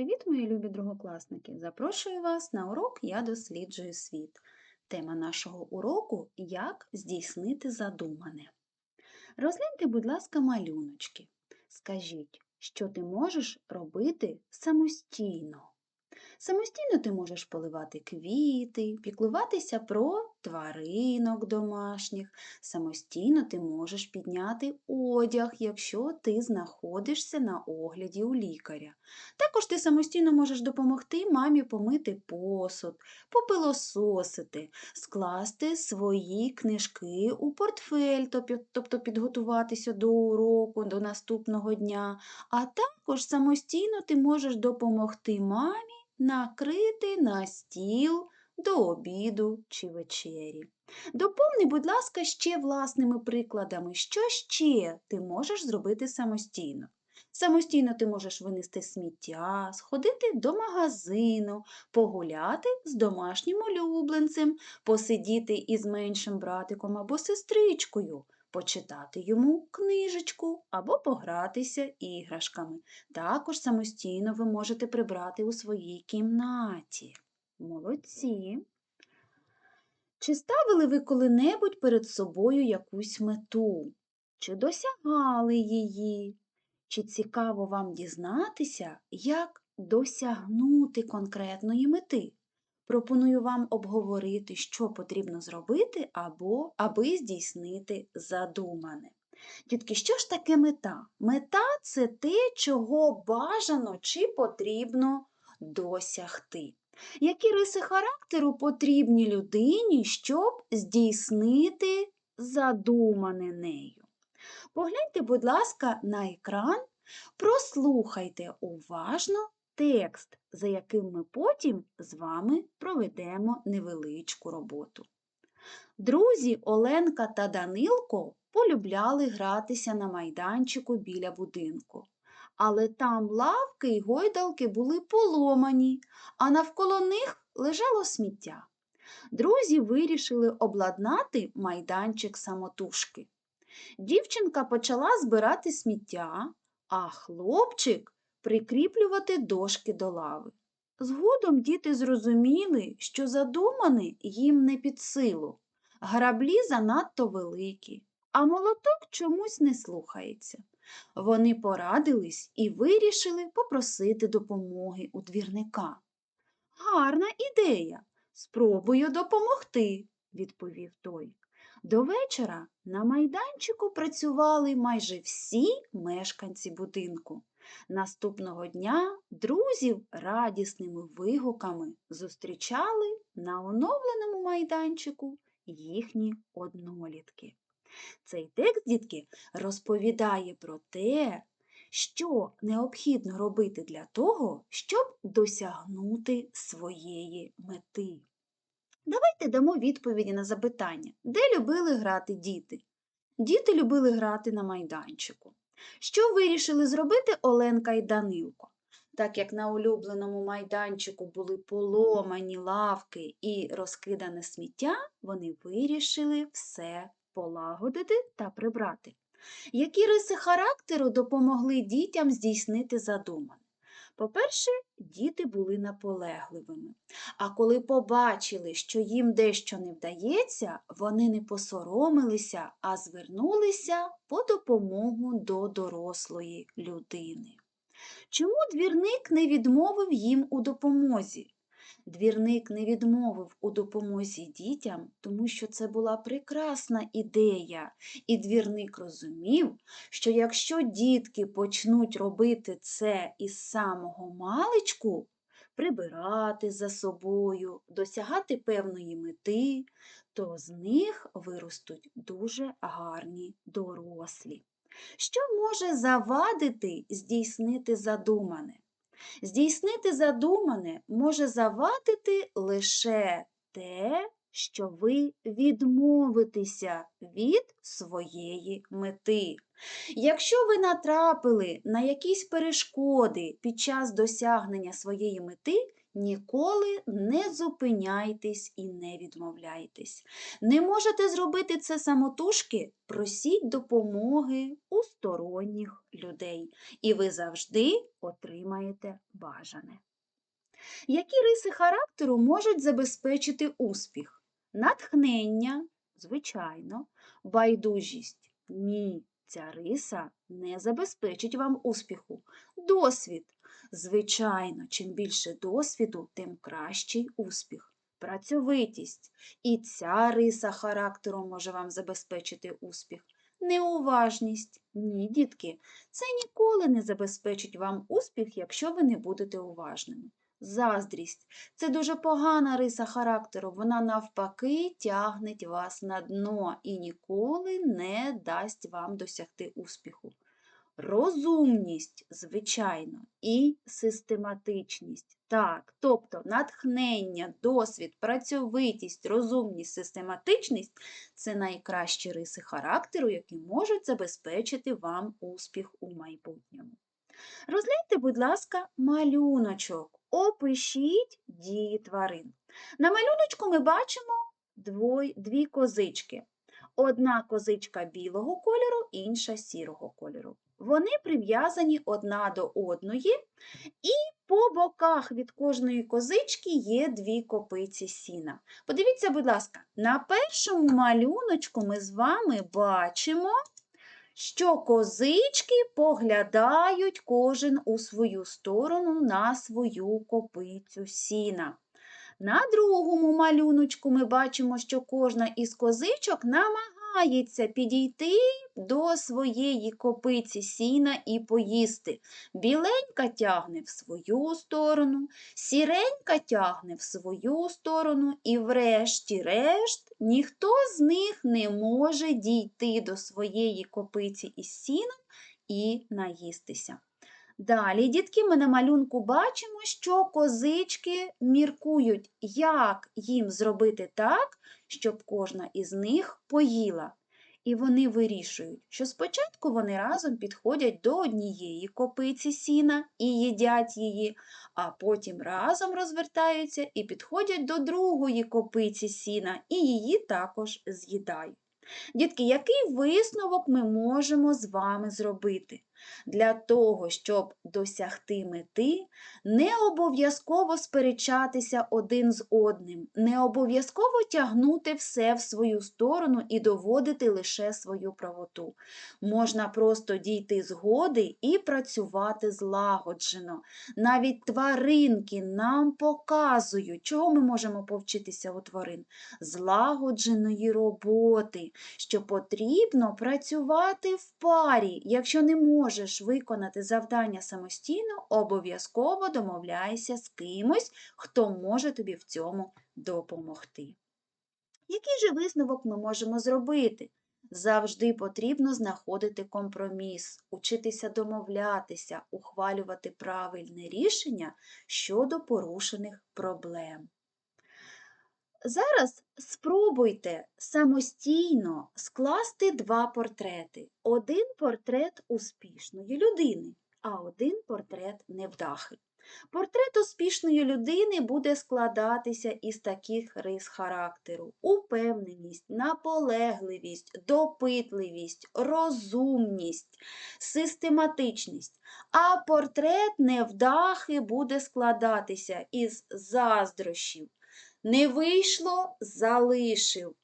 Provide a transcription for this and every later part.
Привіт, мої любі другокласники! Запрошую вас на урок Я досліджую світ. Тема нашого уроку Як здійснити задумане. Розгляньте, будь ласка, малюночки. Скажіть, що ти можеш робити самостійно. Самостійно ти можеш поливати квіти, піклуватися про тваринок домашніх. Самостійно ти можеш підняти одяг, якщо ти знаходишся на огляді у лікаря. Також ти самостійно можеш допомогти мамі помити посуд, попилососити, скласти свої книжки у портфель, тобто підготуватися до уроку, до наступного дня. А також самостійно ти можеш допомогти мамі накрити на стіл до обіду чи вечері. Доповни, будь ласка, ще власними прикладами, що ще ти можеш зробити самостійно. Самостійно ти можеш винести сміття, сходити до магазину, погуляти з домашнім улюбленцем, посидіти із меншим братиком або сестричкою, почитати йому книжечку або погратися іграшками. Також самостійно ви можете прибрати у своїй кімнаті. Молодці. Чи ставили ви коли-небудь перед собою якусь мету? Чи досягали її? Чи цікаво вам дізнатися, як досягнути конкретної мети? Пропоную вам обговорити, що потрібно зробити, або аби здійснити задумане. Дітки, що ж таке мета? Мета це те, чого бажано чи потрібно досягти. Які риси характеру потрібні людині, щоб здійснити задумане нею? Погляньте, будь ласка, на екран, прослухайте уважно текст, за яким ми потім з вами проведемо невеличку роботу. Друзі Оленка та Данилко полюбляли гратися на майданчику біля будинку. Але там лавки й гойдалки були поломані, а навколо них лежало сміття. Друзі вирішили обладнати майданчик самотужки. Дівчинка почала збирати сміття, а хлопчик прикріплювати дошки до лави. Згодом діти зрозуміли, що задумане їм не під силу. Граблі занадто великі, а молоток чомусь не слухається. Вони порадились і вирішили попросити допомоги у двірника. Гарна ідея. Спробую допомогти, відповів той. До вечора на майданчику працювали майже всі мешканці будинку. Наступного дня друзів радісними вигуками зустрічали на оновленому майданчику їхні однолітки. Цей текст, дітки, розповідає про те, що необхідно робити для того, щоб досягнути своєї мети. Давайте дамо відповіді на запитання, де любили грати діти? Діти любили грати на майданчику. Що вирішили зробити Оленка і Данилко? Так як на улюбленому майданчику були поломані лавки і розкидане сміття, вони вирішили все полагодити та прибрати. Які риси характеру допомогли дітям здійснити задумане? По-перше, діти були наполегливими, а коли побачили, що їм дещо не вдається, вони не посоромилися, а звернулися по допомогу до дорослої людини. Чому двірник не відмовив їм у допомозі? Двірник не відмовив у допомозі дітям, тому що це була прекрасна ідея, і двірник розумів, що якщо дітки почнуть робити це із самого маличку, прибирати за собою, досягати певної мети, то з них виростуть дуже гарні дорослі. Що може завадити здійснити задумане? Здійснити задумане може завадити лише те, що ви відмовитеся від своєї мети. Якщо ви натрапили на якісь перешкоди під час досягнення своєї мети Ніколи не зупиняйтесь і не відмовляйтесь. Не можете зробити це самотужки? Просіть допомоги у сторонніх людей, і ви завжди отримаєте бажане. Які риси характеру можуть забезпечити успіх? Натхнення, звичайно, байдужість. Ні, ця риса не забезпечить вам успіху. Досвід. Звичайно, чим більше досвіду, тим кращий успіх. Працьовитість. І ця риса характеру може вам забезпечити успіх. Неуважність. Ні, дітки, це ніколи не забезпечить вам успіх, якщо ви не будете уважними. Заздрість це дуже погана риса характеру. Вона навпаки тягне вас на дно і ніколи не дасть вам досягти успіху. Розумність, звичайно, і систематичність. Так, тобто натхнення, досвід, працьовитість, розумність, систематичність це найкращі риси характеру, які можуть забезпечити вам успіх у майбутньому. Розгляньте, будь ласка, малюночок. Опишіть дії тварин. На малюночку ми бачимо дві козички. Одна козичка білого кольору, інша сірого кольору. Вони прив'язані одна до одної, і по боках від кожної козички є дві копиці сіна. Подивіться, будь ласка, на першому малюночку ми з вами бачимо що козички поглядають кожен у свою сторону на свою копицю сіна. На другому малюночку ми бачимо, що кожна із козичок намагається підійти до своєї копиці сіна і поїсти. Біленька тягне в свою сторону, сіренька тягне в свою сторону, і врешті-решт ніхто з них не може дійти до своєї копиці із сіном і наїстися. Далі, дітки, ми на малюнку бачимо, що козички міркують, як їм зробити так, щоб кожна із них поїла. І вони вирішують, що спочатку вони разом підходять до однієї копиці сіна і їдять її, а потім разом розвертаються і підходять до другої копиці сіна і її також з'їдають. Дітки, який висновок ми можемо з вами зробити? Для того, щоб досягти мети, не обов'язково сперечатися один з одним, не обов'язково тягнути все в свою сторону і доводити лише свою правоту. Можна просто дійти згоди і працювати злагоджено. Навіть тваринки нам показують, чого ми можемо повчитися у тварин? Злагодженої роботи, що потрібно працювати в парі, якщо не можеш виконати завдання самостійно, обов'язково домовляйся з кимось, хто може тобі в цьому допомогти. Який же висновок ми можемо зробити? Завжди потрібно знаходити компроміс, учитися домовлятися, ухвалювати правильне рішення щодо порушених проблем. Зараз спробуйте самостійно скласти два портрети. Один портрет успішної людини, а один портрет невдахи. Портрет успішної людини буде складатися із таких рис характеру: упевненість, наполегливість, допитливість, розумність, систематичність. А портрет невдахи буде складатися із заздрощів. Не вийшло, залишив.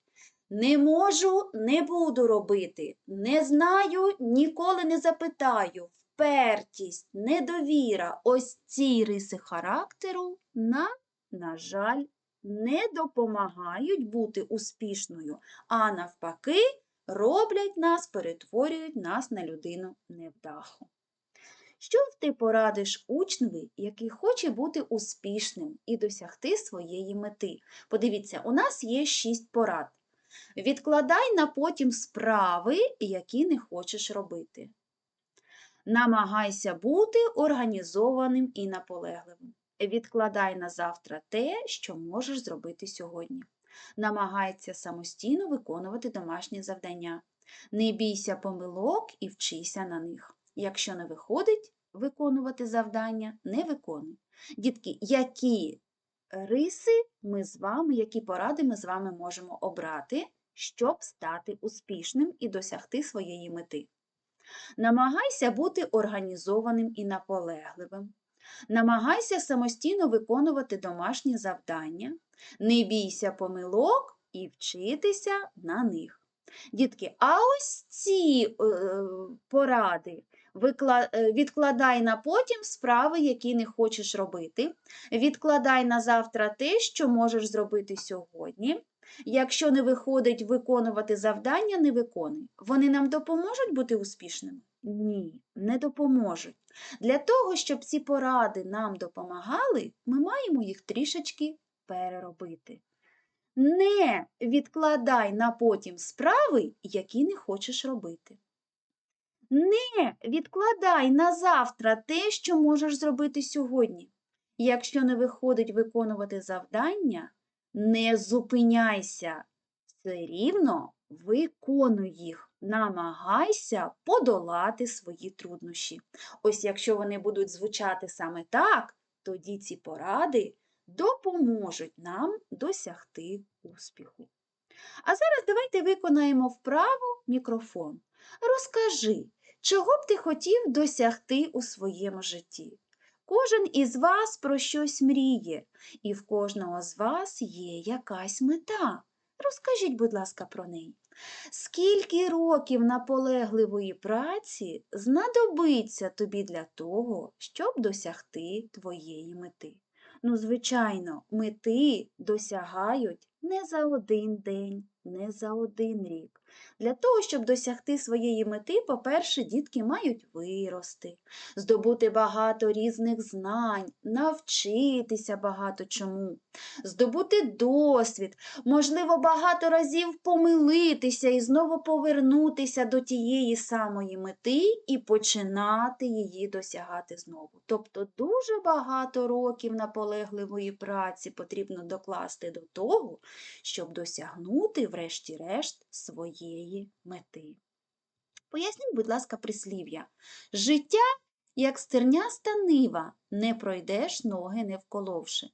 Не можу, не буду робити. Не знаю, ніколи не запитаю. Впертість, недовіра, ось ці риси характеру нам, на жаль, не допомагають бути успішною, а навпаки, роблять нас, перетворюють нас на людину невдаху. Що ти порадиш учневі, який хоче бути успішним і досягти своєї мети? Подивіться, у нас є шість порад. Відкладай на потім справи, які не хочеш робити. Намагайся бути організованим і наполегливим. Відкладай на завтра те, що можеш зробити сьогодні. Намагайся самостійно виконувати домашні завдання. Не бійся помилок і вчися на них. Якщо не виходить, виконувати завдання, не виконуй. Дітки, які риси ми з вами, які поради ми з вами можемо обрати, щоб стати успішним і досягти своєї мети? Намагайся бути організованим і наполегливим. Намагайся самостійно виконувати домашні завдання, не бійся помилок і вчитися на них. Дітки, а ось ці е, поради е, відкладай на потім справи, які не хочеш робити. Відкладай на завтра те, що можеш зробити сьогодні. Якщо не виходить виконувати завдання, не виконуй. Вони нам допоможуть бути успішними? Ні, не допоможуть. Для того, щоб ці поради нам допомагали, ми маємо їх трішечки переробити. Не відкладай на потім справи, які не хочеш робити. Не відкладай на завтра те, що можеш зробити сьогодні. Якщо не виходить виконувати завдання, не зупиняйся. Все рівно виконуй їх. Намагайся подолати свої труднощі. Ось якщо вони будуть звучати саме так, тоді ці поради допоможуть нам досягти успіху. А зараз давайте виконаємо вправу мікрофон. Розкажи, чого б ти хотів досягти у своєму житті? Кожен із вас про щось мріє, і в кожного з вас є якась мета. Розкажіть, будь ласка, про неї. Скільки років наполегливої праці знадобиться тобі для того, щоб досягти твоєї мети? Ну, звичайно, мети досягають не за один день, не за один рік. Для того, щоб досягти своєї мети, по-перше, дітки мають вирости, здобути багато різних знань, навчитися багато чому, здобути досвід, можливо, багато разів помилитися і знову повернутися до тієї самої мети і починати її досягати знову. Тобто дуже багато років наполегливої праці потрібно докласти до того, щоб досягнути, врешті-решт, своєї мети. Поясніть, будь ласка, прислів'я. Життя, як стерняста нива, не пройдеш ноги не вколовши.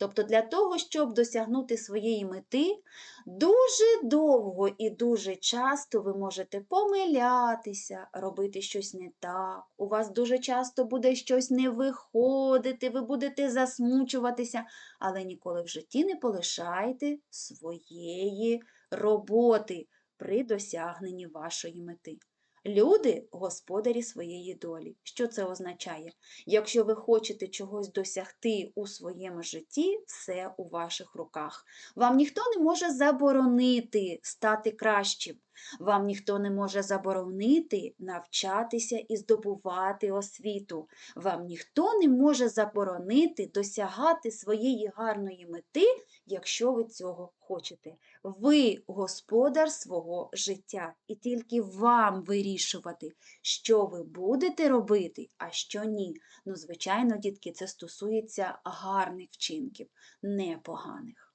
Тобто для того, щоб досягнути своєї мети, дуже довго і дуже часто ви можете помилятися, робити щось не так. У вас дуже часто буде щось не виходити, ви будете засмучуватися, але ніколи в житті не полишайте своєї роботи при досягненні вашої мети. Люди господарі своєї долі. Що це означає? Якщо ви хочете чогось досягти у своєму житті, все у ваших руках. Вам ніхто не може заборонити стати кращим. Вам ніхто не може заборонити навчатися і здобувати освіту. Вам ніхто не може заборонити досягати своєї гарної мети, якщо ви цього хочете. Ви господар свого життя, і тільки вам вирішувати, що ви будете робити, а що ні. Ну, звичайно, дітки, це стосується гарних вчинків, не поганих.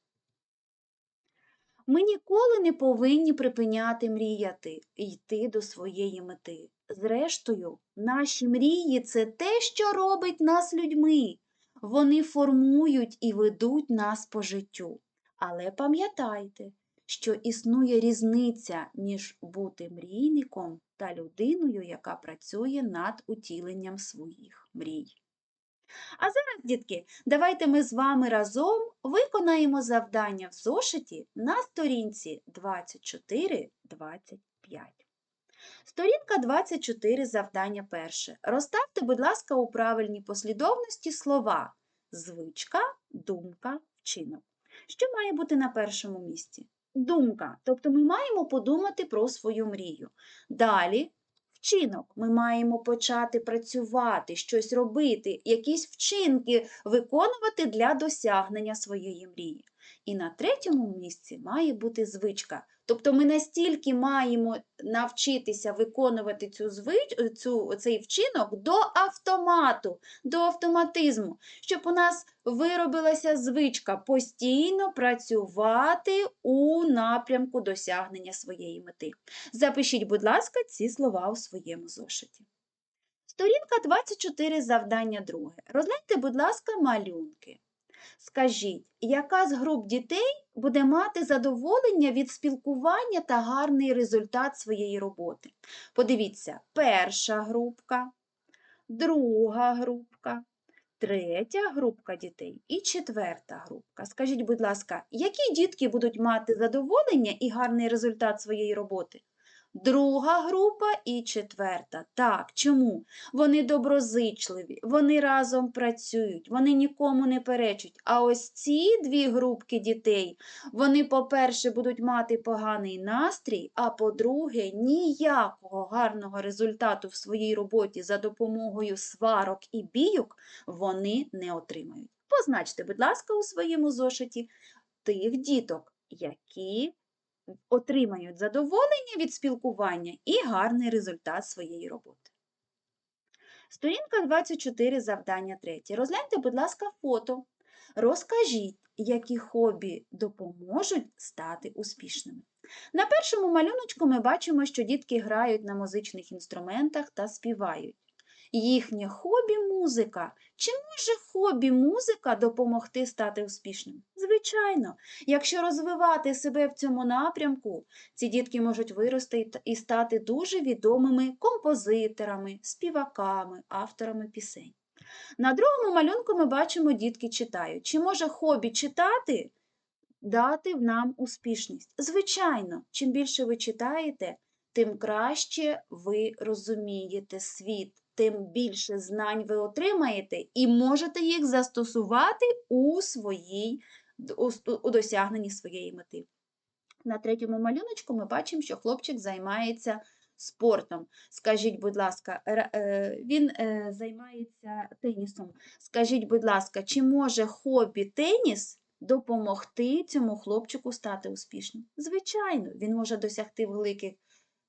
Ми ніколи не повинні припиняти мріяти і йти до своєї мети. Зрештою, наші мрії це те, що робить нас людьми. Вони формують і ведуть нас по життю. Але пам'ятайте, що існує різниця між бути мрійником та людиною, яка працює над утіленням своїх мрій. А зараз, дітки, давайте ми з вами разом виконаємо завдання в зошиті на сторінці 24-25. Сторінка 24, завдання перше. Розставте, будь ласка, у правильній послідовності слова звичка, думка, вчинок. Що має бути на першому місці? Думка. Тобто ми маємо подумати про свою мрію. Далі вчинок. Ми маємо почати працювати, щось робити, якісь вчинки виконувати для досягнення своєї мрії. І на третьому місці має бути звичка. Тобто ми настільки маємо навчитися виконувати цю звич... цю, цей вчинок до автомату, до автоматизму, щоб у нас виробилася звичка постійно працювати у напрямку досягнення своєї мети. Запишіть, будь ласка, ці слова у своєму зошиті. Сторінка 24, завдання друге. Розгляньте, будь ласка, малюнки. Скажіть, яка з груп дітей буде мати задоволення від спілкування та гарний результат своєї роботи? Подивіться, перша групка, друга групка, третя групка дітей і четверта групка. Скажіть, будь ласка, які дітки будуть мати задоволення і гарний результат своєї роботи? Друга група і четверта. Так, чому? Вони доброзичливі, вони разом працюють, вони нікому не перечуть. А ось ці дві групки дітей, вони, по-перше, будуть мати поганий настрій, а по-друге, ніякого гарного результату в своїй роботі за допомогою сварок і бійок вони не отримають. Позначте, будь ласка, у своєму зошиті тих діток, які отримають задоволення від спілкування і гарний результат своєї роботи. Сторінка 24, завдання 3. Розгляньте, будь ласка, фото. Розкажіть, які хобі допоможуть стати успішними. На першому малюночку ми бачимо, що дітки грають на музичних інструментах та співають. Їхнє хобі музика. Чи може хобі музика допомогти стати успішним? Звичайно, якщо розвивати себе в цьому напрямку, ці дітки можуть вирости і стати дуже відомими композиторами, співаками, авторами пісень. На другому малюнку ми бачимо, дітки читають. Чи може хобі читати дати нам успішність? Звичайно, чим більше ви читаєте, тим краще ви розумієте світ, тим більше знань ви отримаєте і можете їх застосувати у своїй у, досягненні своєї мети. На третьому малюночку ми бачимо, що хлопчик займається спортом. Скажіть, будь ласка, е, він е, займається тенісом. Скажіть, будь ласка, чи може хобі теніс допомогти цьому хлопчику стати успішним? Звичайно, він може досягти великих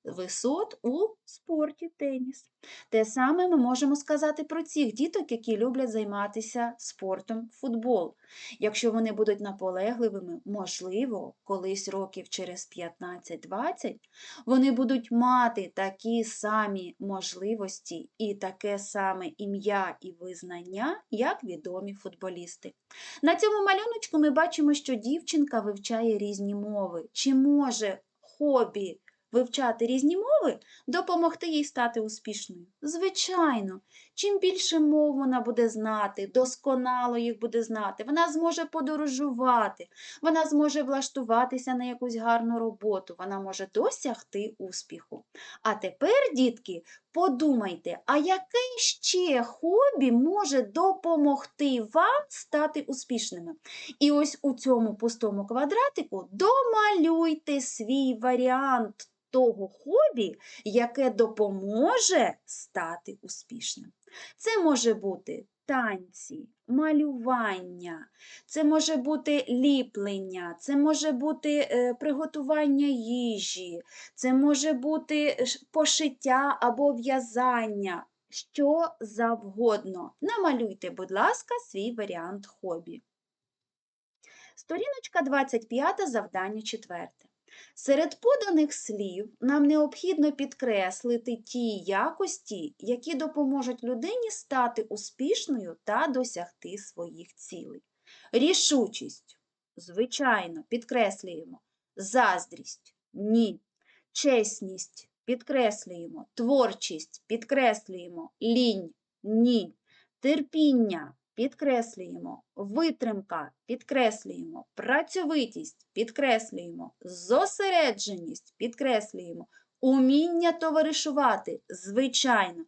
висот у спорті теніс. Те саме ми можемо сказати про цих діток, які люблять займатися спортом футбол. Якщо вони будуть наполегливими, можливо, колись років через 15-20 вони будуть мати такі самі можливості і таке саме ім'я і визнання, як відомі футболісти. На цьому малюночку ми бачимо, що дівчинка вивчає різні мови. Чи може хобі вивчати різні мови допомогти їй стати успішною? Звичайно, чим більше мов вона буде знати, досконало їх буде знати, вона зможе подорожувати, вона зможе влаштуватися на якусь гарну роботу, вона може досягти успіху. А тепер, дітки, подумайте, а яке ще хобі може допомогти вам стати успішними? І ось у цьому пустому квадратику домалюйте свій варіант того хобі, яке допоможе стати успішним. Це може бути танці, малювання, це може бути ліплення, це може бути е, приготування їжі, це може бути пошиття або в'язання, що завгодно. Намалюйте, будь ласка, свій варіант хобі. Сторіночка 25, завдання 4. Серед поданих слів нам необхідно підкреслити ті якості, які допоможуть людині стати успішною та досягти своїх цілей. Рішучість, звичайно, підкреслюємо. Заздрість ні. Чесність підкреслюємо. Творчість підкреслюємо. Лінь ні. Терпіння підкреслюємо, витримка підкреслюємо, працьовитість підкреслюємо, зосередженість підкреслюємо, уміння товаришувати, звичайно.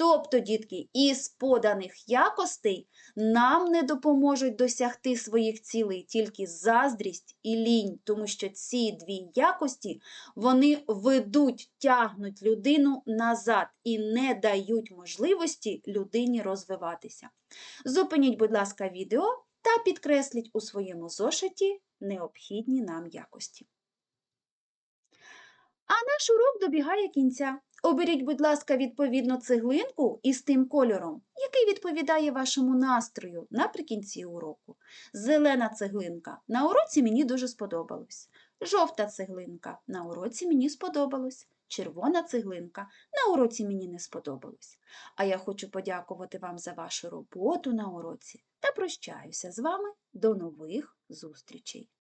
Тобто, дітки, із поданих якостей нам не допоможуть досягти своїх цілей тільки заздрість і лінь, тому що ці дві якості вони ведуть, тягнуть людину назад і не дають можливості людині розвиватися. Зупиніть, будь ласка, відео та підкресліть у своєму зошиті необхідні нам якості. А наш урок добігає кінця. Оберіть, будь ласка, відповідну цеглинку із тим кольором, який відповідає вашому настрою наприкінці уроку. Зелена цеглинка на уроці мені дуже сподобалось. Жовта цеглинка на уроці мені сподобалось. червона цеглинка. На уроці мені не сподобалось. А я хочу подякувати вам за вашу роботу на уроці та прощаюся з вами до нових зустрічей.